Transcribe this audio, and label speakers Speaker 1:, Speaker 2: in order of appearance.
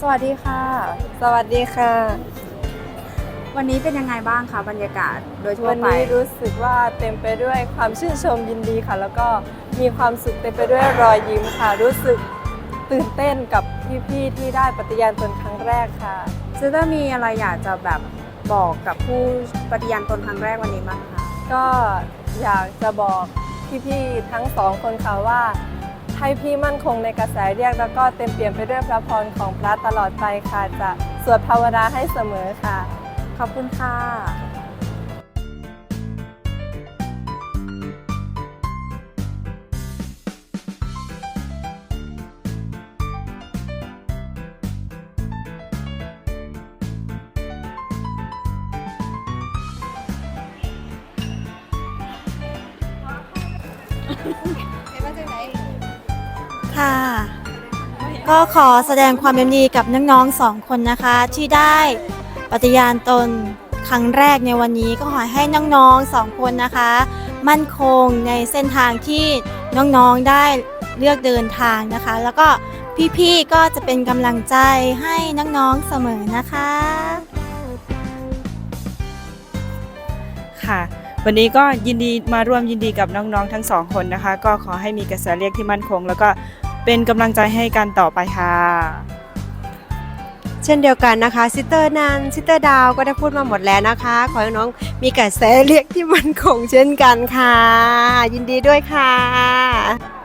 Speaker 1: สวัสดีค่ะ
Speaker 2: สวัสดีค่ะ
Speaker 1: วันนี้เป็นยังไงบ้างคะบรรยากาศโดยทั่ว
Speaker 2: วัน
Speaker 1: ไป
Speaker 2: นี้รู้สึกว่าเต็มไปด้วยความชื่นชมยินดีค่ะ แล้วก็มีความสุขเต็มไปด้วยรอยยิ้มค่ะ รู้สึกตื่นเต้นกับพี่ๆที่ได้ปฏิญาณตนครั้งแรกค่ะ
Speaker 1: ซิสเตอร์มีอะไรอยากจะแบบบอกกับผู้ปฏิญาณตนครั้งแรกวันนี้บ้างคะ
Speaker 2: ก็อยากจะบอกพี่ๆทั้งสองคนค่ะว่า ให้พี่มั่นคงในกระแสเรียกแล้วก็เต็มเปี่ยมไปด้วยพระพรของพระตลอดไปค่ะ จะสวดภาวนาให้เสมอค่ะ
Speaker 1: ขอบคุณค่ะ
Speaker 3: ค่ะ ก็ขอแสดงความยินดีกับน้องๆสองคนนะคะ ที่ได้ปฏิญาณตนครั้งแรกในวันนี้ก็ขอให้น้องๆสองคนนะคะ มั่นคงในเส้นทางที่น้องๆได้เลือกเดินทางนะคะ แล้วก็พี่ๆก็จะเป็นกำลังใจให้น้องๆเสมอนะคะ
Speaker 4: ค่ะ วันนี้ก็ยินดีมาร่วมยินดีกับน้องๆทั้งสองคนนะคะ ก็ขอให้มีกระแสเรียกที่มั่นคง แล้วก็ เป็นกำลังใจให้กันต่อไปค่ะ
Speaker 5: เช่นเดียวกันนะคะซิสเตอร์นันซิสเตอร์ดาวก็ได้พูดมาหมดแล้วนะคะ ขอให้น้องมีกระแสเรียกที่มันคงเช่นกันค่ะ ยินดีด้วยค่ะ